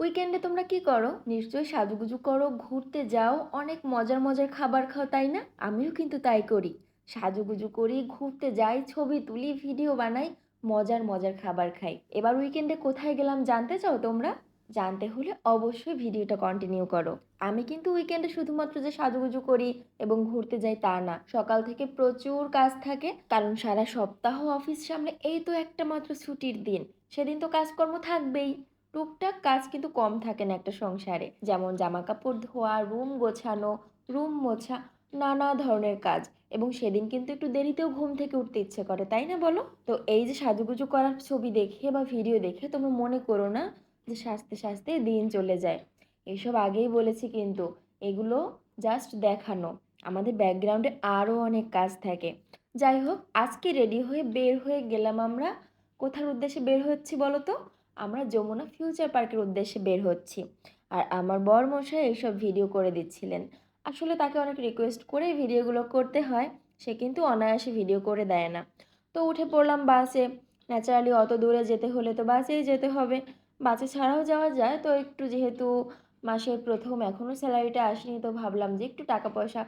উইকেন্ডে তোমরা কি করো? নিশ্চয়ই সাজুগুজু করো, ঘুরতে যাও, অনেক মজার মজার খাবার খাও, তাই না? আমিও কিন্তু তাই করি। সাজুগুজু করি, ঘুরতে যাই, ছবি তুলি, ভিডিও বানাই, মজার মজার খাবার খাই। এবার উইকেন্ডে কোথায় গেলাম জানতে চাও তোমরা? জানতে হলে অবশ্যই ভিডিওটা কন্টিনিউ করো। আমি কিন্তু উইকেন্ডে শুধুমাত্র যে সাজুগুজু করি এবং ঘুরতে যাই তা না। সকাল থেকে প্রচুর কাজ থাকে, কারণ সারা সপ্তাহ অফিস সামনে এই তো একটা মাত্র ছুটির দিন। সেদিন তো কাজকর্ম থাকবেই। টুকটাক কাজ কিন্তু কম থাকে না একটা সংসারে। যেমন জামা কাপড় ধোয়া, রুম গোছানো, রুম মোছা, নানা ধরনের কাজ। এবং সেদিন কিন্তু একটু দেরিতেও ঘুম থেকে উঠতে ইচ্ছে করে, তাই না বলো? তো এই যে সাজুগুজু করার ছবি দেখে বা ভিডিও দেখে তোমরা মনে করো না যে সাজতে সাজতে দিন চলে যায়। এসব আগেই বলেছি কিন্তু এগুলো জাস্ট দেখানো। আমাদের ব্যাকগ্রাউন্ডে আরও অনেক কাজ থাকে। যাই হোক, আজকে রেডি হয়ে বের হয়ে গেলাম আমরা। কোথার উদ্দেশ্যে বের হচ্ছি বলো তো? আমরা যমুনা ফিউচার পার্কের উদ্দেশ্যে বের হচ্ছি। আর আমার বর মশাই এইসব ভিডিও করে দিচ্ছিলেন। আসলে তাকে অনেক রিকোয়েস্ট করে ভিডিওগুলো করতে হয়, সে কিন্তু অনায়াসে ভিডিও করে দেয় না। তো উঠে পড়লাম বাসে ন্যাচারালি অত দূরে যেতে হলে তো বাসেই যেতে হবে। বাসে ছাড়াও যাওয়া যায়, তো একটু যেহেতু মাসের প্রথম এখনও স্যালারিটা আসেনি, তো ভাবলাম যে একটু টাকা পয়সা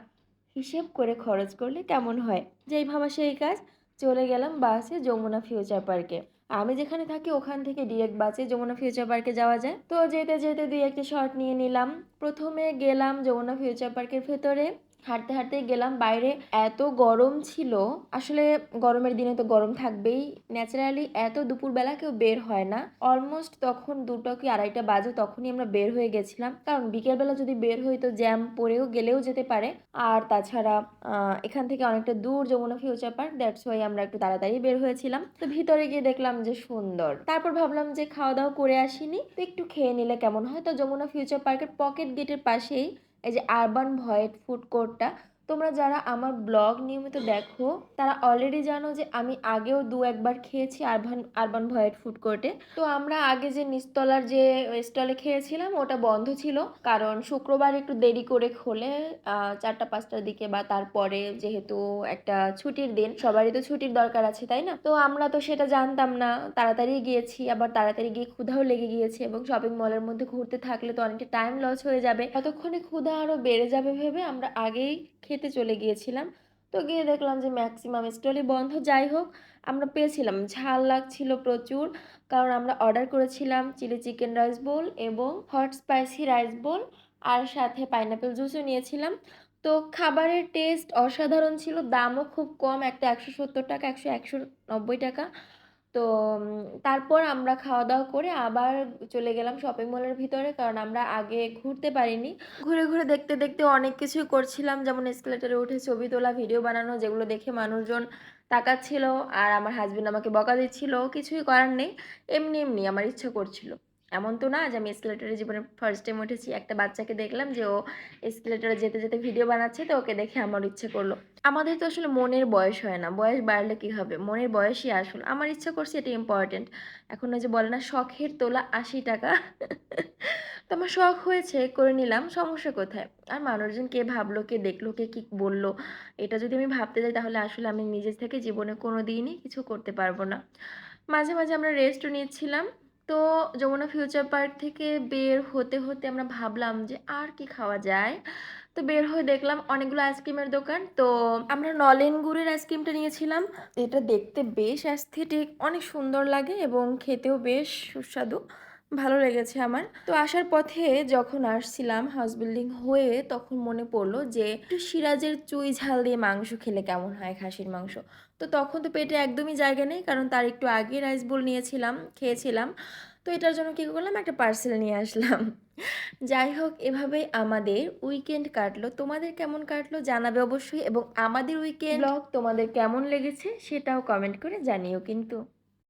হিসেব করে খরচ করলে কেমন হয়? যেই ভাবা সেই কাজ, চলে গেলাম বাসে যমুনা ফিউচার পার্কে আমি যেখানে থাকি ওখান থেকে ডিরেক্ট বাসে যমুনা ফিউচার পার্কে যাওয়া যায়। তো যেতে যেতে দুই একটা শর্ট নিয়ে নিলাম। প্রথমে গেলাম যমুনা ফিউচার পার্কের ভেতরে। হাঁটতে হাঁটতে গেলাম। বাইরে এত গরম ছিল। আসলে গরমের দিনে তো গরম থাকবেই। ন্যাচারালি এত দুপুরবেলা কেউ বের হয় না। অলমোস্ট তখন দুটো কি আড়াইটা বাজে তখনই আমরা বের হয়ে গেছিলাম। কারণ বিকেলবেলা যদি বের হই তো জ্যাম পড়েও গেলেও যেতে পারে। আর তাছাড়া এখান থেকে অনেকটা দূর Jamuna Future Park that's why আমরা একটু তাড়াতাড়ি বের হয়েছিলাম। তো ভিতরে গিয়ে দেখলাম যে সুন্দর। তারপর ভাবলাম যে খাওয়া দাওয়া করে আসিনি। তো একটু খেয়ে নিলে কেমন হয়? তো যমুনা ফিউচার পার্কের পকেট গেটের পাশেই এই যে আরবান ভয়েট ফুড কোর্টটা তোমরা যারা আমার ব্লগ নিয়মিত দেখো, তারা অলরেডি জানো যে আমি আগেও দু একবার খেয়েছি আরবান আরবান ভয়েট ফুড কোর্টে। তো আমরা আগে যে নিস্তলার যে স্টলে খেয়েছিলাম, ওটা বন্ধ ছিল। কারণ শুক্রবার একটু দেরি করে খোলে চারটা পাঁচটার দিকে বা তারপরে যেহেতু একটা ছুটির দিন, সবারই তো ছুটির দরকার আছে, তাই না? তো আমরা তো সেটা জানতাম না। তাড়াতাড়ি গিয়েছি, আবার তাড়াতাড়ি গিয়ে ক্ষুধাও লেগে গিয়েছে এবং শপিং মলের মধ্যে ঘুরতে থাকলে তো অনেকটা টাইম লস হয়ে যাবে। ততক্ষণে ক্ষুধা আরও বেড়ে যাবে ভেবে আমরা আগেই খেতে চলে গিয়েছিলাম। তো গিয়ে দেখলাম যে ম্যাক্সিমাম স্টলই বন্ধ। যাই হোক, আমরা পেয়েছিলাম। ঝাল লাগছিল প্রচুর, কারণ আমরা অর্ডার করেছিলাম চিলি চিকেন রাইস বোল এবং হট স্পাইসি রাইস বোল আর সাথে পাইনাপেল জুসও নিয়েছিলাম। তো খাবারের টেস্ট অসাধারণ ছিল। দামও খুব কম, একটা একশো সত্তর টাকা, একশো একশো নব্বই টাকা। তো তারপর আমরা খাওয়া দাওয়া করে আবার চলে গেলাম শপিং মলের ভিতরে কারণ আমরা আগে ঘুরতে পারিনি। ঘুরে ঘুরে দেখতে দেখতে অনেক কিছুই করছিলাম। যেমন এসকেলেটারে উঠে ছবি তোলা ভিডিও বানানো, যেগুলো দেখে মানুষজন তাকাচ্ছিল। আর আমার হাজবেন্ড আমাকে বকা দিচ্ছিল। কিছুই করার নেই। এমনি এমনি আমার ইচ্ছা করছিল। এমন তো না যে আমি এসকেলেটারে জীবনে ফার্স্ট টাইম উঠেছি, একটা বাচ্চাকে দেখলাম যে ও এসকেলেটারে যেতে যেতে ভিডিও বানাচ্ছে, তো ওকে দেখে আমার ইচ্ছে করল। আমাদের তো আসলে মনের বয়স হয় না, বয়স বাড়লে কী হবে? মনের বয়সই আসল। আমার ইচ্ছা করছে এটা ইম্পর্টেন্ট এখন ওই যে বলে না, শখের তোলা আশি টাকা। তো আমার শখ হয়েছে, করে নিলাম, সমস্যা কোথায়? আর মানুষজন কে ভাবলো, কে দেখল, কে কী বলল, এটা যদি আমি ভাবতে যাই, তাহলে আসলে আমি নিজের থেকে জীবনে কোনো দিনই কিছু করতে পারব না। মাঝে মাঝে আমরা রেস্টও নিচ্ছিলাম। তো যমুনা ফিউচার পার্ক থেকে বের হতে হতে আমরা ভাবলাম যে আর কি খাওয়া যায়? তো বের হয়ে দেখলাম অনেকগুলো আইসক্রিমের দোকান। তো আমরা নলেন গুড়ের আইসক্রিমটা নিয়েছিলাম। এটা দেখতে বেশ অ্যাস্থেটিক, অনেক সুন্দর লাগে এবং খেতেও বেশ সুস্বাদু, ভালো লেগেছে আমার। তো আসার পথে যখন আসছিলাম হাউস বিল্ডিং হয়ে, তখন মনে পড়ল যে সিরাজের চুই ঝাল দিয়ে মাংস খেলে কেমন হয় খাসির মাংস। তো তখন তো পেটে একদমই জায়গা নেই, কারণ তার একটু আগে রাইস বোল নিয়েছিলাম, খেয়েছিলাম। তো এটার জন্য কী করলাম? একটা পার্সেল নিয়ে আসলাম। যাই হোক, এভাবে আমাদের উইকেন্ড কাটলো। তোমাদের কেমন কাটলো জানাবে অবশ্যই, এবং আমাদের উইকেন্ড ব্লগ তোমাদের কেমন লেগেছে সেটাও কমেন্ট করে জানিও কিন্তু।